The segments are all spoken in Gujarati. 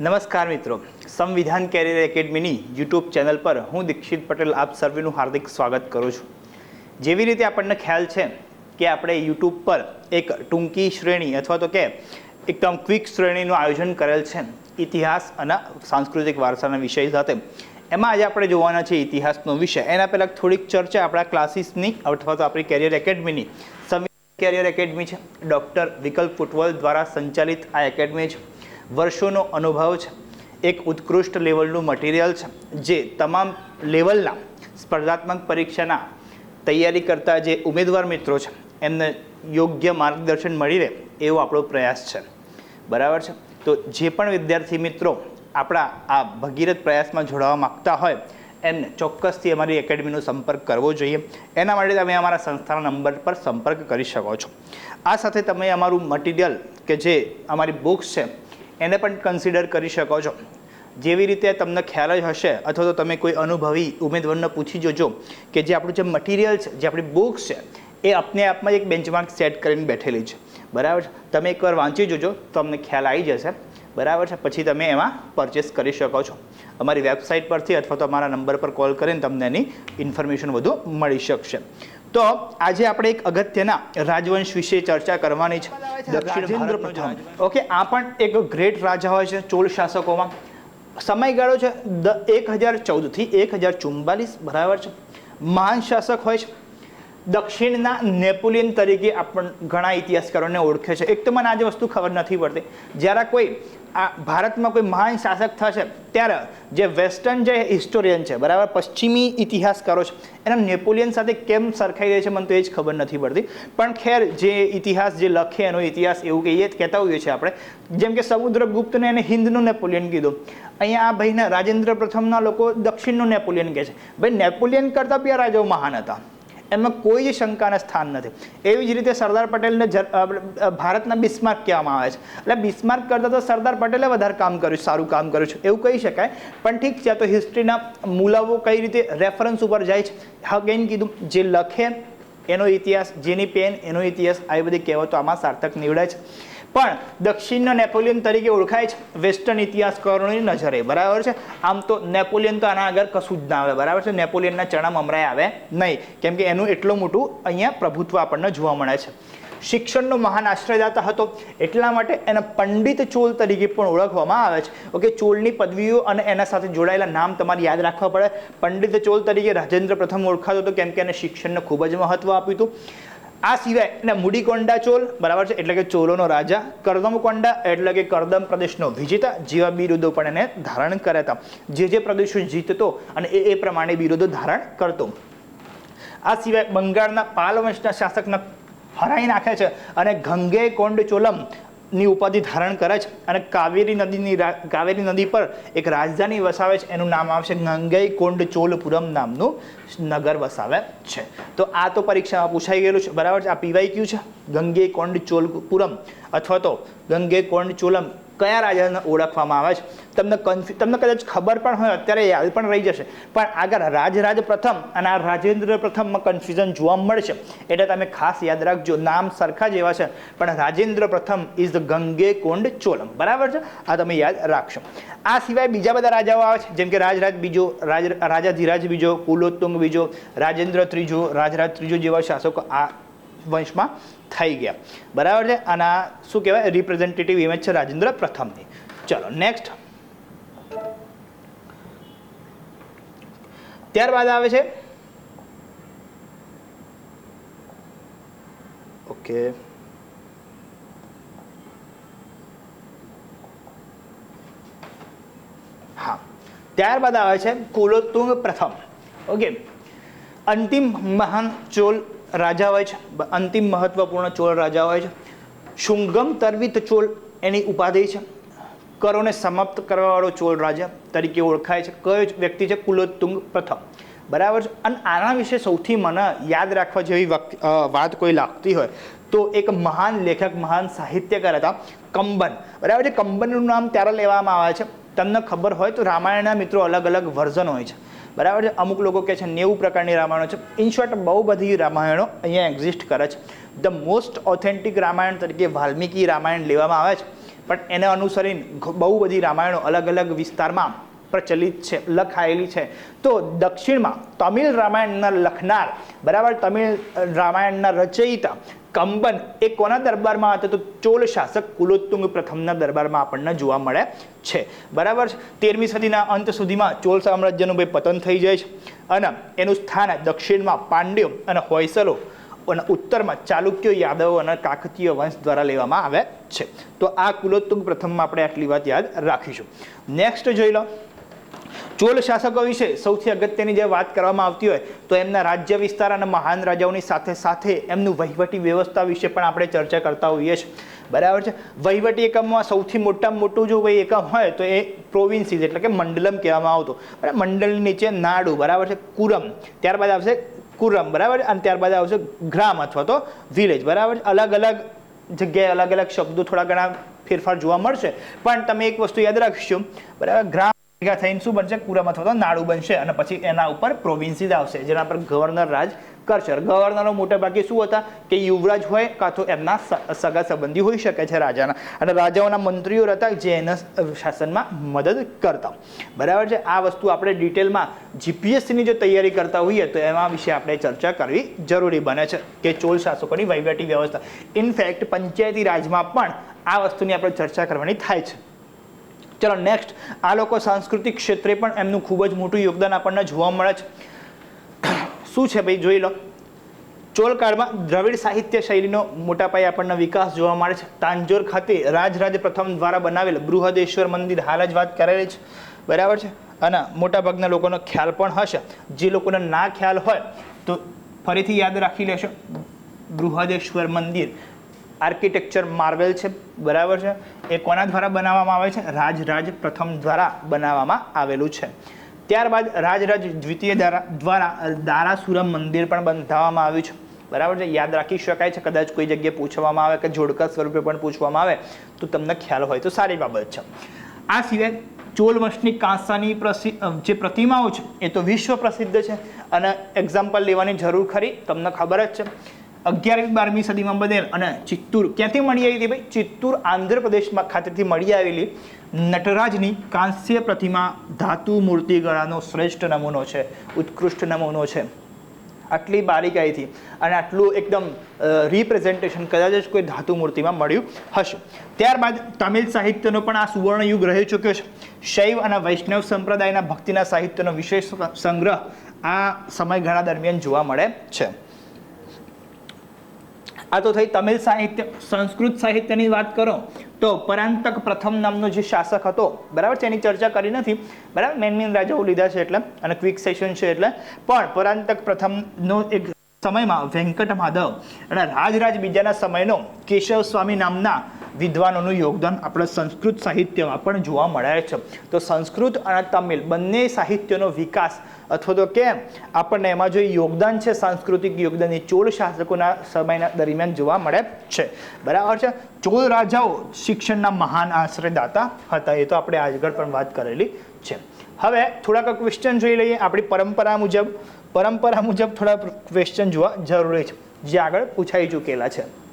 નમસ્કાર મિત્રો. સંવિધાન કેરિયર એકેડમીની યુટ્યુબ ચેનલ પર હું દીક્ષિત પટેલ આપ સર્વેનું હાર્દિક સ્વાગત કરું છું. જેવી રીતે આપણને ખ્યાલ છે કે આપણે યુટ્યુબ પર એક ટૂંકી શ્રેણી અથવા તો કે એકદમ ક્વિક શ્રેણીનું આયોજન કરેલ છે ઇતિહાસ અને સાંસ્કૃતિક વારસાના વિષય સાથે. એમાં આજે આપણે જોવાના છે ઇતિહાસનો વિષય. એના પહેલાં થોડીક ચર્ચા આપણા ક્લાસીસની અથવા તો આપણી કેરિયર એકેડમીની. સંવિધાન કેરિયર એકેડમી છે. ડૉક્ટર વિકલ્પ ફૂટવલ દ્વારા સંચાલિત આ એકેડમી છે. વર્ષોનો અનુભવ છે. એક ઉત્કૃષ્ટ લેવલનું મટીરિયલ છે, જે તમામ લેવલના સ્પર્ધાત્મક પરીક્ષાના તૈયારી કરતા જે ઉમેદવાર મિત્રો છે, એમને યોગ્ય માર્ગદર્શન મળી રહે એવો આપણો પ્રયાસ છે. બરાબર છે? તો જે પણ વિદ્યાર્થી મિત્રો આપણા આ ભગીરથ પ્રયાસમાં જોડાવા માગતા હોય, એમને ચોક્કસથી અમારી એકેડમીનો સંપર્ક કરવો જોઈએ. એના માટે તમે અમારા સંસ્થાના નંબર પર સંપર્ક કરી શકો છો. આ સાથે તમે અમારું મટીરિયલ કે જે અમારી બુક્સ છે એને પણ કન્સિડર કરી શકો છો. જેવી રીતે તમને ખ્યાલ જ હશે, અથવા તો તમે કોઈ અનુભવી ઉમેદવારને પૂછી જોજો કે જે આપણું જે મટીરિયલ છે, જે આપણી બુક્સ છે, એ આપને આપમાં એક બેન્ચમાર્ક સેટ કરીને બેઠેલી છે. બરાબર છે? તમે એકવાર વાંચી જોજો, તો તમને ખ્યાલ આવી જશે. બરાબર છે? પછી તમે એમાં પરચેસ કરી શકો છો. અમારી વેબસાઇટ પરથી અથવા તો અમારા નંબર પર કોલ કરીને તમને એની ઇન્ફોર્મેશન વધુ મળી શકશે. તો આજે આપણે એક અગત્યના રાજવંશ વિશે ચર્ચા કરવાની છે. દક્ષિણ પ્રથમ. ઓકે આ પણ એક ગ્રેટ રાજા હોય છે ચોલ શાસકોમાં. સમયગાળો છે એક હજાર ચૌદથી એક હજાર ચુમ્બાલીસ બરાબર છે. મહાન શાસક હોય છે. દક્ષિણના નેપોલિયન તરીકે આપણ ઘણા ઇતિહાસકારોને ઓળખે છે. એક તો મને આજે વસ્તુ ખબર નથી પડતી. જ્યારે કોઈ આ ભારતમાં કોઈ મહાન શાસક થશે, ત્યારે જે વેસ્ટર્ન જે હિસ્ટોરિયન છે, બરાબર, પશ્ચિમી ઇતિહાસકારો છે, એના નેપોલિયન સાથે કેમ સરખાઈ રહી છે મને તો એ જ ખબર નથી પડતી. પણ ખેર, જે ઇતિહાસ જે લખે એનો ઇતિહાસ એવું કહીએ કહેતા હોઈએ છીએ આપણે. જેમ કે સમુદ્રગુપ્તને એને હિન્દનું નેપોલિયન કીધું. અહીંયા આ ભાઈના રાજેન્દ્ર પ્રથમના લોકો દક્ષિણનું નેપોલિયન કહે છે. ભાઈ, નેપોલિયન કરતાં બી રાજાઓ મહાન હતા. એમાં કોઈ જ શંકાને સ્થાન નથી. એવી જ રીતે સરદાર પટેલને ભારતના બિસ્માર્ક કહેવામાં આવે છે. એટલે બિસ્માર્ક કરતાં તો સરદાર પટેલે વધારે કામ કર્યું, સારું કામ કર્યું છે. એવું કહી શકાય, પણ ઠીક છે તો હિસ્ટ્રીના મુલાવો કઈ રીતે રેફરન્સ ઉપર જાય છે. અગેન કીધું, જે લખે એનો ઇતિહાસ, જેની પેન એનો ઇતિહાસ, આવી બધી કહેવતો આમાં સાર્થક નીવડે છે. પણ દક્ષિણના નેપોલિયન તરીકે ઓળખાય છે. વેસ્ટર્ન ઇતિહાસકારોની નજરે, બરાબર છે? આમ તો નેપોલિયન તો આના આગળ કશું જ ના આવે, બરાબર છે? નેપોલિયનના ચણા મમરાય આવે નહીં, કેમ કે એનું એટલું મોટું અહીંયા પ્રભુત્વ આપણને જોવા મળે છે. શિક્ષણનો મહાન આશ્રયદાતા હતો, એટલા માટે એને પંડિત ચોલ તરીકે પણ ઓળખવામાં આવે છે. ઓકે, ચોલની પદવીઓ અને એના સાથે જોડાયેલા નામ તમારે યાદ રાખવા પડે. પંડિત ચોલ તરીકે રાજેન્દ્ર પ્રથમ ઓળખાતો હતો, કેમ કે એને શિક્ષણને ખૂબ જ મહત્વ આપ્યું હતું. આ સિવાય એને મુડીકોંડા ચોલ, બરાબર છે? એટલે કે ચોલોનો રાજા કરદમકોંડા એટલે કે કરદમ પ્રદેશનો વિજેતા જેવા બિરુદો પણ એને ધારણ કર્યા હતા. જે જે પ્રદેશો જીતતો અને એ એ પ્રમાણે બિરુદો ધારણ કરતો. આ સિવાય બંગાળના પાલ વંશના શાસકના હરાઈ નાખે છે અને ગંગે કોંડ ચોલમ ની ઉપાધિ ધારણ કરે છે અને કાવેરી નદીની કાવેરી નદી પર એક રાજધાની વસાવે છે. એનું નામ આવશે ગંગઈ કોંડ ચોલપુરમ નામનું નગર વસાવે છે. તો આ તો પરીક્ષામાં પૂછાઈ ગયેલું છે. બરાબર છે? આ પીવાય ક્યુ છે? ગંગે કોંડ ચોલપુરમ અથવા તો ગંગે કોંડ ચોલમ કયા રાજાને ઓળખવામાં આવે છે? તમને કન્ફ્યુ તમને કદાચ ખબર પણ હોય, અત્યારે યાદ પણ રહી જશે. પણ આગળ રાજરાજ પ્રથમ અને આ રાજેન્દ્ર પ્રથમમાં કન્ફ્યુઝન જોવા મળશે. એટલે તમે ખાસ યાદ રાખજો, નામ સરખા જેવા છે. પણ રાજેન્દ્ર પ્રથમ ઇઝ ધ ગંગે કોંડ ચોલમ. બરાબર છે? આ તમે યાદ રાખશો. આ સિવાય બીજા બધા રાજાઓ આવે છે. જેમ કે રાજરાજ બીજો, રાજ, રાજા ધીરાજ બીજો, કુલોત્તુંગ બીજો, રાજેન્દ્ર ત્રીજો, રાજરાજ ત્રીજો જેવા શાસકો આ વંશમાં થઈ ગયા. બરાબર છે? અને આ શું કહેવાય? રિપ્રેઝેન્ટેટિવ ઇમેજ છે રાજેન્દ્ર પ્રથમની. ચલો નેક્સ્ટ ત્યારબાદ આવે છે. ઓકે. હા. ત્યારબાદ આવે છે કુલોત્તુંગ પ્રથમ. ઓકે. અંતિમ મહાન ચોલ રાજા હોય છે અંતિમ મહત્વપૂર્ણ ચોલ રાજા હોય છે. શુંગમ તર્વિત ચોલ એની ઉપાધિ છે. કરોને સમાપ્ત કરવાવાળો ચોલ રાજા તરીકે ઓળખાય છે. કયો વ્યક્તિ છે? કુલોત્તુંગ પ્રથમ. બરાબર છે? અને આના વિશે સૌથી મને યાદ રાખવા જેવી વાત કોઈ લાગતી હોય, તો એક મહાન લેખક, મહાન સાહિત્યકાર હતા, કંબન. બરાબર છે? કંબનનું નામ ત્યારે લેવામાં આવે છે. તમને ખબર હોય તો રામાયણના મિત્રો અલગ અલગ વર્ઝન હોય છે. બરાબર છે? અમુક લોકો કહે છે નેવું પ્રકારની રામાયણો છે. ઇન શોર્ટ બહુ બધી રામાયણો અહીંયા એક્ઝિસ્ટ કરે છે. ધ મોસ્ટ ઓથેન્ટિક રામાયણ તરીકે વાલ્મીકી રામાયણ લેવામાં આવે છે. પણ એને અનુસરીને બહુ બધી રામાયણો અલગ અલગ વિસ્તારમાં પ્રચલિત છે, લખાયેલી છે. તો દક્ષિણમાં તમિલ રામાયણના લખનાર, બરાબર? તમિલ રામાયણના રચયિતા કંબન એ કોના દરબારમાં હતા? તો ચોલ શાસક કુલોત્તુંગ પ્રથમના દરબારમાં આપણને જોવા મળે છે. બરાબર? તેરમી સદીના અંત સુધીમાં ચોલ સામ્રાજ્યનું ભાઈ પતન થઈ જાય છે અને એનું સ્થાન દક્ષિણમાં પાંડ્યો અને હોયસલો અને ઉત્તરમાં ચાલુક્યો યાદવો અને કાકતીય વંશ દ્વારા લેવામાં આવે છે. તો આ કુલોત્તુંગ પ્રથમમાં આપણે આટલી વાત યાદ રાખીશું. નેક્સ્ટ જોઈ લો. ચોલ શાસકો વિશે સૌથી અગત્યની જે વાત કરવામાં આવતી હોય તો એમના રાજ્ય વિસ્તાર અને મહાન રાજાઓની સાથે સાથે એમનું વહીવટી વ્યવસ્થા વિશે પણ આપણે ચર્ચા કરતા હોઈએ છીએ. બરાબર છે? વહીવટી એકમમાં સૌથી મોટામાં મોટું જો કોઈ એકમ હોય તો એ પ્રોવિન્સીસ એટલે કે મંડલમ કહેવામાં આવતું. બરાબર? મંડળની નીચે નાડુ, બરાબર છે? કુરમ. ત્યારબાદ આવશે કુરમ, બરાબર? અને ત્યારબાદ આવશે ગ્રામ અથવા તો વિલેજ બરાબર અલગ અલગ જગ્યાએ અલગ અલગ શબ્દો થોડા ઘણા ફેરફાર જોવા મળશે. પણ તમે એક વસ્તુ યાદ રાખશો, બરાબર? ગ્રામ ભેગા થઈને શું બનશે? કુરમ અથવા તો નાડુ બનશે અને પછી એના ઉપર પ્રોવિન્સીસ આવશે, જેના પર ગવર્નર રાજ કરશે. ગવર્નરો મોટા ભાગે શું હતા? કે યુવરાજ હોય કાં તો એમના સગા સંબંધી હોઈ શકે છે રાજાના. અને રાજાઓના મંત્રીઓ હતા જે એના શાસનમાં મદદ કરતા. બરાબર છે? આ વસ્તુ આપણે ડિટેલમાં જીપીએસસીની જો તૈયારી કરતા હોઈએ, તો એમાં વિશે આપણે ચર્ચા કરવી જરૂરી બને છે કે ચોલ શાસકોની વહીવટી વ્યવસ્થા. ઇનફેક્ટ પંચાયતી રાજમાં પણ આ વસ્તુની આપણે ચર્ચા કરવાની થાય છે. ચલો નેક્સ્ટ આ લોકો સાંસ્કૃતિક ક્ષેત્રે પણ એમનું ખૂબ જ મોટું યોગદાન આપણને જોવા મળે છે. શું છે ભાઈ, જોઈ લો. ચોલકાળમાં દ્રવિડ સાહિત્ય શૈલીનો મોટા પાયે આપણને વિકાસ જોવા મળે છે. તાંજોર ખાતે રાજરાજ પ્રથમ દ્વારા બનાવેલ બૃહદેશ્વર મંદિર હાલ જ વાત કરેલી છે. બરાબર છે? અને મોટાભાગના લોકોનો ખ્યાલ પણ હશે. જે લોકોને ના ખ્યાલ હોય તો ફરીથી યાદ રાખી લેશો. બૃહદેશ્વર મંદિર. આર્કિટેક્ચર માર્વેલ છે, બરાબર છે? એ કોના દ્વારા બનાવવામાં આવે છે? રાજરાજ પ્રથમ દ્વારા બનાવવામાં આવેલું છે. ત્યારબાદ રાજરાજ દ્વિતીય દ્વારા દારાસુરમ મંદિર પણ બંધાવવામાં આવ્યું છે. બરાબર છે? યાદ રાખી શકાય છે? કદાચ કોઈ જગ્યાએ પૂછવામાં આવે કે જોડકા સ્વરૂપે પણ પૂછવામાં આવે, તો તમને ખ્યાલ હોય તો સારી બાબત છે. આ સિવાય ચોલ વંશની કાંસાની જે પ્રતિમાઓ છે, એ તો વિશ્વ પ્રસિદ્ધ છે. અને એક્ઝામ્પલ લેવાની જરૂર ખરી, તમને ખબર જ છે. અગિયારમી, બારમી સદીમાં બનેલ અને ચિત્તૂર. ક્યાંથી મળી આવી હતી ભાઈ? ચિત્તૂર આંધ્રપ્રદેશમાં ખાતેથી મળી આવેલી નટરાજની કાંસ્ય પ્રતિમા ધાતુ મૂર્તિકળાનો શ્રેષ્ઠ નમૂનો છે, ઉત્કૃષ્ટ નમૂનો છે. આટલી બારીકાઈથી અને આટલું એકદમ રિપ્રેઝન્ટેશન કદાચ જ કોઈ ધાતુ મૂર્તિમાં મળ્યું હશે. ત્યારબાદ તમિલ સાહિત્યનો પણ આ સુવર્ણ યુગ રહી ચૂક્યો છે. શૈવ અને વૈષ્ણવ સંપ્રદાયના ભક્તિના સાહિત્યનો વિશેષ સંગ્રહ આ સમયગાળા દરમિયાન જોવા મળે છે. આ તો થઈ તમિલ સાહિત્ય, સંસ્કૃત સાહિત્યની વાત કરો, તો પરાંતક પ્રથમ નામનો જે શાસક હતો, બરાબર છે, એની ચર્ચા કરી નથી, બરાબર, મેન મેન રાજાઓ લીધા છે એટલે, અને ક્વિક સેશન છે એટલે, પણ પરાંતક પ્રથમનો એક સમયમાં વેંકટ માધવ અને રાજરાજ બીજાના સમયનો કેશવ સ્વામી નામના વિદ્વાનોનું યોગદાન આપણે સંસ્કૃત સાહિત્યમાં પણ જોવા મળે છે. તો સંસ્કૃત અને તમિલ બંને સાહિત્યનો વિકાસ અથવા તો કેમ? આપણને એમાં જો યોગદાન છે, સાંસ્કૃતિક યોગદાન, એ ચોળ શાસકોના સમયના દરમિયાન જોવા મળે છે. બરાબર છે? ચોળ રાજાઓ શિક્ષણના મહાન આશ્રયદાતા હતા, એ તો આપણે આગળ પણ વાત કરેલી છે. હવે થોડાક ક્વેશ્ચન જોઈ લઈએ. આપણી પરંપરા મુજબ પરંપરા મુજબ થોડા ક્વેશ્ચન જોવા જરૂરી છે. જે આગળ પૂછાઈ ચૂકેલા છે.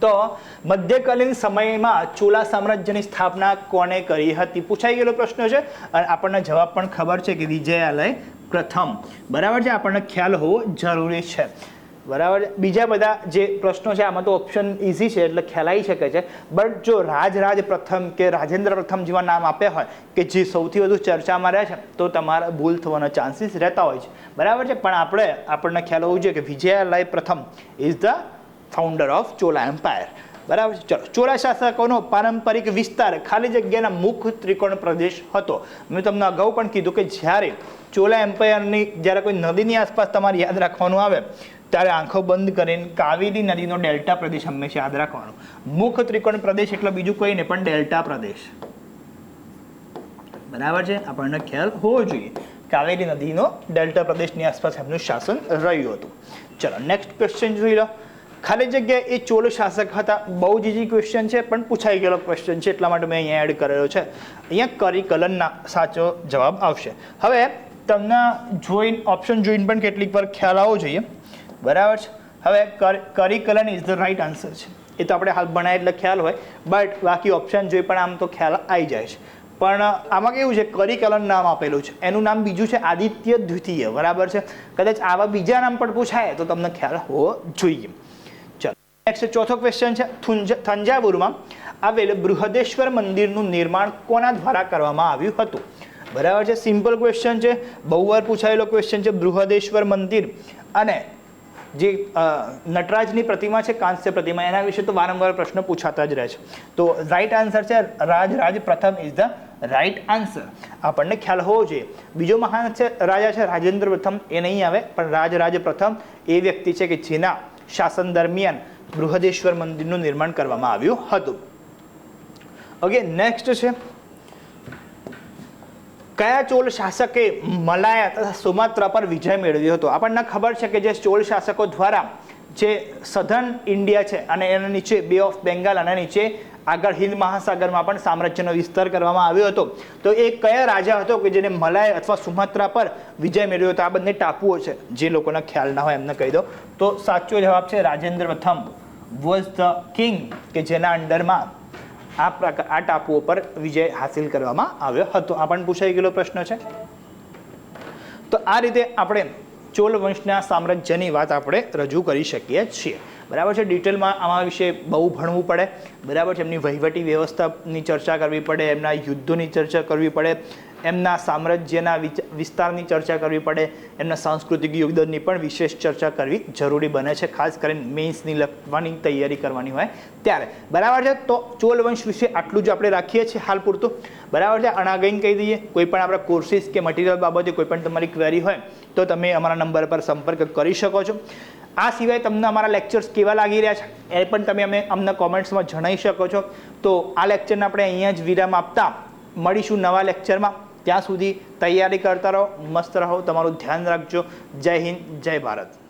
તો મધ્યકાલીન સમયમાં ચોલા સામ્રાજ્યની સ્થાપના કોણે કરી હતી? પૂછાઈ ગયેલો પ્રશ્ન છે અને આપણને જવાબ પણ ખબર છે કે વિજયાલય પ્રથમ. બરાબર છે? આપણને ખ્યાલ હોવો જરૂરી છે. બરાબર બીજા બધા જે પ્રશ્નો છે, આમાં તો ઓપ્શન ઇઝી છે એટલે ખ્યાલાઈ શકે છે. બટ જો રાજરાજ પ્રથમ કે રાજેન્દ્ર પ્રથમ જેવા નામ આપ્યા હોય, કે જે સૌથી વધુ ચર્ચામાં રહે છે, તો તમારા ભૂલ થવાના ચાન્સીસ રહેતા હોય છે. બરાબર છે? પણ આપણે, આપણને ખ્યાલ હોવું જોઈએ કે વિજયાલય પ્રથમ is the founder of Chola empire બરાબર છે? ચલો. ચોલા શાસકોનો પારંપરિક વિસ્તાર ખાલી જગ્યાના મુખ ત્રિકોણ પ્રદેશ હતો. મેં તમને અગાઉ પણ કીધું કે જ્યારે ચોલા એમ્પાયરની, જ્યારે કોઈ નદીની આસપાસ તમારે યાદ રાખવાનું આવે, ત્યારે આંખો બંધ કરીને કાવેરી નદીનો ડેલ્ટા પ્રદેશ હંમેશા યાદ રાખવાનો. મુખ ત્રિકોણ પ્રદેશ એટલે બીજું કોઈ નહીં, પણ ડેલ્ટા પ્રદેશ. બરાબર છે? આપણને ખ્યાલ હોવો જોઈએ કાવેરી નદીનો ડેલ્ટા પ્રદેશની આસપાસ એમનું શાસન રહ્યું હતું. ચલો નેક્સ્ટ ક્વેશ્ચન જોઈ લો. ખાલી જગ્યાએ એ ચોલ શાસક હતા, બહુ જ ઇઝી ક્વેશ્ચન છે, પણ પૂછાઈ ગયેલો ક્વેશ્ચન છે, એટલા માટે મેં અહીંયા એડ કરેલો છે. અહીંયા કરિકલનના સાચો જવાબ આવશે. હવે તમને જોઈન ઓપ્શન જોઈન પણ કેટલીક વાર ખ્યાલ આવવો જોઈએ. બરાબર છે? હવે Karikalan is the right answer છે. એ તો આપણે હાલ ભણાય એટલે ખ્યાલ હોય બટ બાકી ઓપ્શન જોઈ પણ આમ તો ખ્યાલ આવી જાય છે. પણ આમાં કેવું છે? કરિકલન નામ આપેલું છે. એનું નામ બીજું છે આદિત્ય દ્વિતીય. બરાબર છે? કદાચ આવા બીજા નામ પણ પૂછાય તો તમને ખ્યાલ હોવો જોઈએ. નેક્સ્ટ ચોથો ક્વેશ્ચન છે. થંજાવુરમાં આવેલ બૃહદેશ્વર મંદિરનું નિર્માણ કોના દ્વારા કરવામાં આવ્યું હતું? બરાબર છે. સિમ્પલ ક્વેશ્ચન છે. બહુ વાર પૂછાયેલો ક્વેશ્ચન છે. બૃહદેશ્વર મંદિર અને જે નટરાજની પ્રતિમા છે, કાંસ્ય પ્રતિમા, એના વિશે તો વારંવાર પ્રશ્ન પૂછાતા જ રહે છે. તો રાઈટ આન્સર છે. રાજરાજ પ્રથમ ઇઝ ધ રાઈટ આન્સર આપણને ખ્યાલ હોવો જોઈએ. બીજો મહાન છે, રાજા છે, રાજેન્દ્ર પ્રથમ. એ નહીં આવે, પણ રાજરાજ પ્રથમ એ વ્યક્તિ છે કે જેના શાસન દરમિયાન બૃહદેશ્વર મંદિરનું નિર્માણ કરવામાં આવ્યું હતું. ઓકે નેક્સ્ટ છે. કયા ચોલ શાસકે મલાયા તથા સુમાત્રા પર વિજય મેળવ્યો હતો? આપણને ખબર છે કે જે ચોલ શાસકો દ્વારા જે સધન ઇન્ડિયા છે અને એના નીચે બે ઓફ બેંગાલ અને નીચે આગળ હિન્દ મહાસાગરમાં પણ સામ્રાજ્યનો વિસ્તાર કરવામાં આવ્યો હતો. તો એ કયા રાજા હતો કે જેને મલાય અથવા સુમાત્રા પર વિજય મેળવ્યો હતો? આ બંને ટાપુઓ છે, જે લોકોના ખ્યાલ ના હોય એમને કહી દો. તો સાચો જવાબ છે રાજેન્દ્ર પ્રથમ વોઝ ધ કિંગ કે જેના અંડરમાં આ પ્રકાર, આ ટાપુઓ પર વિજય હાસિલ કરવામાં આવ્યો હતો. આ પણ પૂછાઈ ગયેલો પ્રશ્ન છે. તો આ રીતે આપણે ચોલ વંશના સામ્રાજ્યની વાત આપણે રજૂ કરી શકીએ છીએ. બરાબર છે? ડિટેલમાં આમાં વિશે બહુ ભણવું પડે. બરાબર છે? એમની વહીવટી વ્યવસ્થાની ચર્ચા કરવી પડે, એમના યુદ્ધોની ચર્ચા કરવી પડે. એમના સામ્રાજ્યના વિસ્તારની ચર્ચા કરવી પડે, એમના સાંસ્કૃતિક યોગદાનની પણ વિશેષ ચર્ચા કરવી જરૂરી બને છે, ખાસ કરીને મેન્સની લખવાની, તૈયારી કરવાની હોય ત્યારે. બરાબર છે? તો ચોલ વંશ વિશે આટલું જ આપણે રાખીએ છીએ હાલ પૂરતું. બરાબર છે? અણાગઈને કહી દઈએ, કોઈ પણ આપણા કોર્સિસ કે મટીરિયલ બાબતે કોઈ પણ તમારી ક્વેરી હોય, તો તમે અમારા નંબર પર સંપર્ક કરી શકો છો. આ સિવાય તમને અમારા લેક્ચર્સ કેવા લાગી રહ્યા છે, એ પણ તમે અમે અમને કોમેન્ટ્સમાં જણાવી શકો છો. તો આ લેક્ચરને આપણે અહીંયા જ વિરામ આપતા, મળીશું નવા લેક્ચરમાં ત્યાં સુધી તૈયારી કરતા રહો મસ્ત રહો. તમારું ધ્યાન રાખજો. જય હિન્દ જય ભારત.